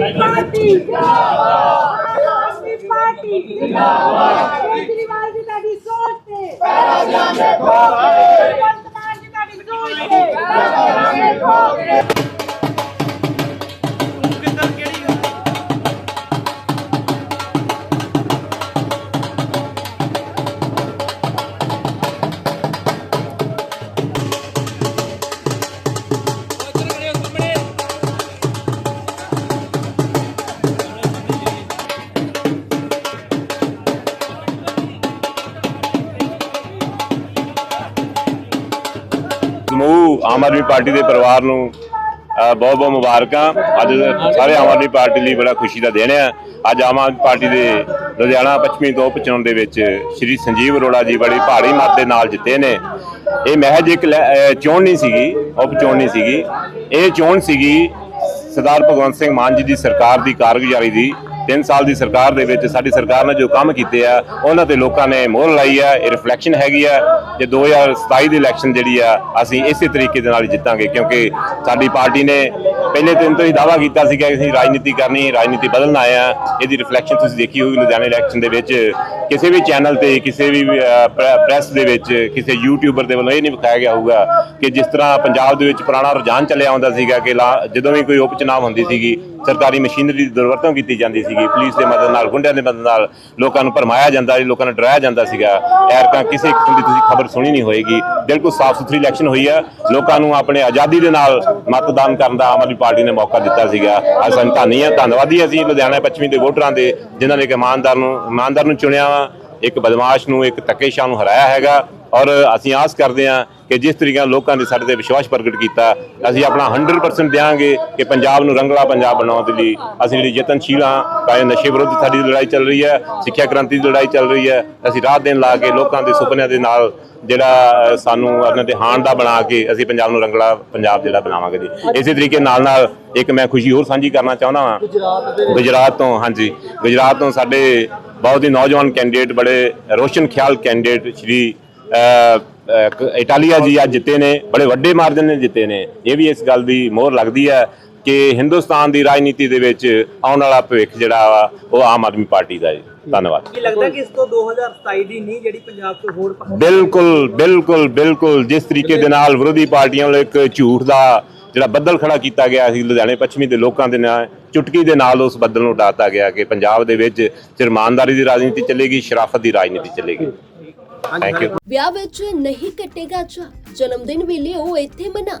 Party ਜਿੰਦਾਬਾਦ ਆਦਮੀ party ਜਿੰਦਾਬਾਦ ਕੇਜਰੀਵਾਲ ਜੀ ਤੁਹਾਡੀ ਸੋਚ ਤੇ ਪੈਰਾ ਜਾਣੇ ਠੋਕੇ ਵਰਤਮਾਨ ਜੀ ਤੁਹਾਡੀ ਸੋਚ ਤੇ ਪੈਰਾ ਜਾਣੇ ਠੋਕੇ ਸਮੂਹ ਆਮ ਆਦਮੀ ਪਾਰਟੀ ਦੇ ਪਰਿਵਾਰ ਨੂੰ ਬਹੁਤ ਬਹੁਤ ਮੁਬਾਰਕਾਂ। ਅੱਜ ਸਾਰੇ ਆਮ ਆਦਮੀ ਪਾਰਟੀ ਲਈ ਬੜਾ ਖੁਸ਼ੀ ਦਾ ਦਿਨ ਹੈ ਅੱਜ ਆਮ ਆਦਮੀ ਪਾਰਟੀ ਦੇ ਲੁਧਿਆਣਾ ਪੱਛਮੀ ਤੋਂ ਚੋਣ ਦੇ ਵਿੱਚ ਸ਼੍ਰੀ ਸੰਜੀਵ ਅਰੋੜਾ ਜੀ ਬੜੀ ਭਾਰੀ ਮਤ ਦੇ ਨਾਲ ਜਿੱਤੇ ਨੇ। ਇਹ ਮਹਿਜ ਇੱਕ ਲੈ- ਚੋਣ ਨਹੀਂ ਸੀਗੀ, ਉਪ ਚੋਣ ਨਹੀਂ ਸੀਗੀ। ਇਹ ਚੋਣ ਸੀਗੀ ਸਰਦਾਰ ਭਗਵੰਤ ਸਿੰਘ ਮਾਨ ਜੀ ਦੀ ਸਰਕਾਰ ਦੀ ਕਾਰਗੁਜ਼ਾਰੀ ਦੀ। 3 ਸਾਲ ਦੀ ਸਰਕਾਰ ਦੇ ਵਿੱਚ ਸਾਡੀ ਸਰਕਾਰ ਨੇ ਜੋ ਕੰਮ ਕੀਤੇ ਆ, ਉਹਨਾਂ ਤੇ ਲੋਕਾਂ ਨੇ ਮੋਹਰ ਲਾਈ ਆ, ਇਹ ਰਿਫਲੈਕਸ਼ਨ ਹੈਗੀ ਆ ਜੇ 2027 ਦੀ ਇਲੈਕਸ਼ਨ ਜਿਹੜੀ ਆ, ਅਸੀਂ ਇਸੇ ਤਰੀਕੇ ਦੇ ਨਾਲ ਜਿੱਤਾਂਗੇ ਕਿਉਂਕਿ ਸਾਡੀ ਪਾਰਟੀ ਨੇ ਪਹਿਲੇ ਦਿਨ ਤੋਂ ਹੀ ਦਾਅਵਾ ਕੀਤਾ ਸੀ ਕਿ ਅਸੀਂ ਰਾਜਨੀਤੀ ਕਰਨੀ, ਰਾਜਨੀਤੀ ਬਦਲਣ ਆਏ ਆ ਇਹਦੀ ਰਿਫਲੈਕਸ਼ਨ ਤੁਸੀਂ ਦੇਖੀ ਹੋਊਗੀ ਲੁਧਿਆਣਾ ਇਲੈਕਸ਼ਨ ਦੇ ਵਿੱਚ। ਕਿਸੇ ਵੀ ਚੈਨਲ ਤੇ, ਕਿਸੇ ਵੀ ਪ੍ਰੈਸ ਦੇ ਵਿੱਚ, ਕਿਸੇ ਯੂਟਿਊਬਰ ਦੇ ਵੱਲੋਂ ਇਹ ਨਹੀਂ ਵਿਖਾਇਆ ਗਿਆ ਹੋਊਗਾ ਕਿ ਜਿਸ ਤਰ੍ਹਾਂ ਪੰਜਾਬ ਦੇ ਵਿੱਚ ਪੁਰਾਣਾ ਰੁਝਾਨ ਚੱਲਿਆ ਆਉਂਦਾ ਸੀਗਾ ਕਿ ਲਾ- ਜਦੋਂ ਵੀ ਕੋਈ ਉਪ ਚੁਣਾਵ ਹੁੰਦੀ ਸੀਗੀ, ਸਰਕਾਰੀ ਮਸ਼ੀਨਰੀ ਦੀ ਦੁਰਵਰਤੋਂ ਕੀਤੀ ਜਾਂਦੀ ਸੀਗੀ ਪੁਲਿਸ ਦੇ ਮਦਦ ਨਾਲ, ਗੁੰਡਿਆਂ ਦੇ ਮਦਦ ਨਾਲ ਲੋਕਾਂ ਨੂੰ ਭਰਮਾਇਆ ਜਾਂਦਾ ਸੀ, ਲੋਕਾਂ ਨੂੰ ਡਰਾਇਆ ਜਾਂਦਾ ਸੀਗਾ। ਐਰਕਾਂ ਕਿਸੇ ਕਿਸਮ ਦੀ ਤੁਸੀਂ ਖਬਰ ਸੁਣੀ ਨਹੀਂ ਹੋਏਗੀ। ਬਿਲਕੁਲ ਸਾਫ਼ ਸੁਥਰੀ ਇਲੈਕਸ਼ਨ ਹੋਈ ਆ। ਲੋਕਾਂ ਨੂੰ ਆਪਣੇ ਆਜ਼ਾਦੀ ਦੇ ਨਾਲ ਮਤਦਾਨ ਕਰਨ ਦਾ ਆਮ ਆਦਮੀ ਪਾਰਟੀ ਨੇ ਮੌਕਾ ਦਿੱਤਾ ਸੀਗਾ। ਅੱਜ ਸਾਨੂੰ ਧੰਨੀ ਆ, ਧੰਨਵਾਦੀ ਅਸੀਂ ਲੁਧਿਆਣਾ ਪੱਛਮੀ ਦੇ ਵੋਟਰਾਂ ਦੇ, ਜਿਨ੍ਹਾਂ ਨੇ ਇੱਕ ਇਮਾਨਦਾਰ ਨੂੰ ਇਮਾਨਦਾਰ ਨੂੰ ਚੁਣਿਆ ਵਾ, ਇੱਕ ਬਦਮਾਸ਼ ਨੂੰ, ਇੱਕ ਧੱਕੇਸ਼ਾਹ ਨੂੰ ਹਰਾਇਆ ਹੈਗਾ। ਔਰ ਅਸੀਂ ਆਸ ਕਰਦੇ ਹਾਂ ਕਿ ਜਿਸ ਤਰੀਕੇ ਨਾਲ ਲੋਕਾਂ ਨੇ ਸਾਡੇ ਤੇ ਵਿਸ਼ਵਾਸ ਪ੍ਰਗਟ ਕੀਤਾ, ਅਸੀਂ ਆਪਣਾ 100% ਦਿਆਂਗੇ ਕਿ ਪੰਜਾਬ ਨੂੰ ਰੰਗਲਾ ਪੰਜਾਬ ਬਣਾਉਣ ਦੇ ਲਈ ਅਸੀਂ ਜਿਹੜੀ ਯਤਨਸ਼ੀਲ ਹਾਂ, ਭਾਵੇਂ ਨਸ਼ੇ ਵਿਰੁੱਧ ਸਾਡੀ ਲੜਾਈ ਚੱਲ ਰਹੀ ਹੈ, ਸਿੱਖਿਆ ਕ੍ਰਾਂਤੀ ਦੀ ਲੜਾਈ ਚੱਲ ਰਹੀ ਹੈ, ਅਸੀਂ ਰਾਤ ਦਿਨ ਲਾ ਕੇ ਲੋਕਾਂ ਦੇ ਸੁਪਨਿਆਂ ਦੇ ਨਾਲ ਜਿਹੜਾ ਸਾਨੂੰ ਉਹਨਾਂ ਦੇ ਹਾਣ ਦਾ ਬਣਾ ਕੇ ਅਸੀਂ ਪੰਜਾਬ ਨੂੰ ਰੰਗਲਾ ਪੰਜਾਬ ਜਿਹੜਾ ਬਣਾਵਾਂਗੇ ਜੀ। ਇਸੇ ਤਰੀਕੇ ਨਾਲ ਨਾਲ ਇੱਕ ਮੈਂ ਖੁਸ਼ੀ ਹੋਰ ਸਾਂਝੀ ਕਰਨਾ ਚਾਹੁੰਦਾ ਹਾਂ ਗੁਜਰਾਤ ਤੋਂ ਹਾਂਜੀ। ਗੁਜਰਾਤ ਤੋਂ ਸਾਡੇ ਬਹੁਤ ਹੀ ਨੌਜਵਾਨ ਕੈਂਡੀਡੇਟ ਬੜੇ ਰੋਸ਼ਨ ਖਿਆਲ ਕੈਂਡੀਡੇਟ ਸ਼੍ਰੀ ਇਟਾਲੀਆ ਜੀ ਅੱਜ ਜਿੱਤੇ ਨੇ ਬੜੇ ਵੱਡੇ ਮਾਰਜਨ ਨੇ ਜਿੱਤੇ ਨੇ। ਇਹ ਵੀ ਇਸ ਗੱਲ ਦੀ ਮੋਹਰ ਲੱਗਦੀ ਹੈ ਕਿ ਹਿੰਦੁਸਤਾਨ ਦੀ ਰਾਜਨੀਤੀ ਦੇ ਵਿੱਚ ਆਉਣ ਵਾਲਾ ਭਵਿੱਖ ਜਿਹੜਾ ਵਾ ਉਹ ਆਮ ਆਦਮੀ ਪਾਰਟੀ ਦਾ ਜੀ ਧੰਨਵਾਦ। ਕੀ ਲੱਗਦਾ ਕਿ ਇਸ ਤੋਂ 2027 ਦੀ ਨਹੀਂ ਜਿਹੜੀ ਪੰਜਾਬ 'ਚ ਹੋਰ ਬਿਲਕੁਲ ਬਿਲਕੁਲ ਬਿਲਕੁਲ। ਜਿਸ ਤਰੀਕੇ ਦੇ ਨਾਲ ਵਿਰੋਧੀ ਪਾਰਟੀਆਂ ਵੱਲੋਂ ਇੱਕ ਝੂਠ ਦਾ ਜਿਹੜਾ ਬੱਦਲ ਖੜਾ ਕੀਤਾ ਗਿਆ ਸੀ ਲੁਧਿਆਣੇ ਪੱਛਮੀ ਦੇ ਲੋਕਾਂ ਦੇ ਨਾਲ ਚੁਟਕੀ ਦੇ ਨਾਲ ਉਸ ਬੱਦਲ ਨੂੰ ਉਡਾਤਾ ਗਿਆ ਕਿ ਪੰਜਾਬ ਦੇ ਵਿੱਚ ਸਿਰਮਾਨਦਾਰੀ ਦੀ ਰਾਜਨੀਤੀ ਚੱਲੇਗੀ ਸ਼ਰਾਫਤ ਦੀ ਰਾਜਨੀਤੀ ਚੱਲੇਗੀ। ਥੈਂਕ ਯੂ ਵਿਆਹ ਵਿੱਚ ਨਹੀਂ ਕੱਟੇਗਾ ਚਾ ਜਨਮ ਦਿਨ ਵੀ ਲਿਓ ਇੱਥੇ ਮਨਾ।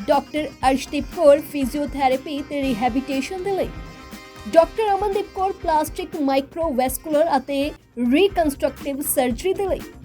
ਡਾਕਟਰ ਅਰਸ਼ਦੀਪ ਕੌਰ ਫਿਜ਼ੀਓਥੈਰੇਪੀ ਤੇ ਰਿਹੈਬਿਲਿਟੇਸ਼ਨ ਦੇ ਲਈ। Doctor Amandeep Kaur plastic microvascular ਅਤੇ ਰੀਕਨਸਟਰਕਟਿਵ ਸਰਜਰੀ ਦੇ ਲਈ।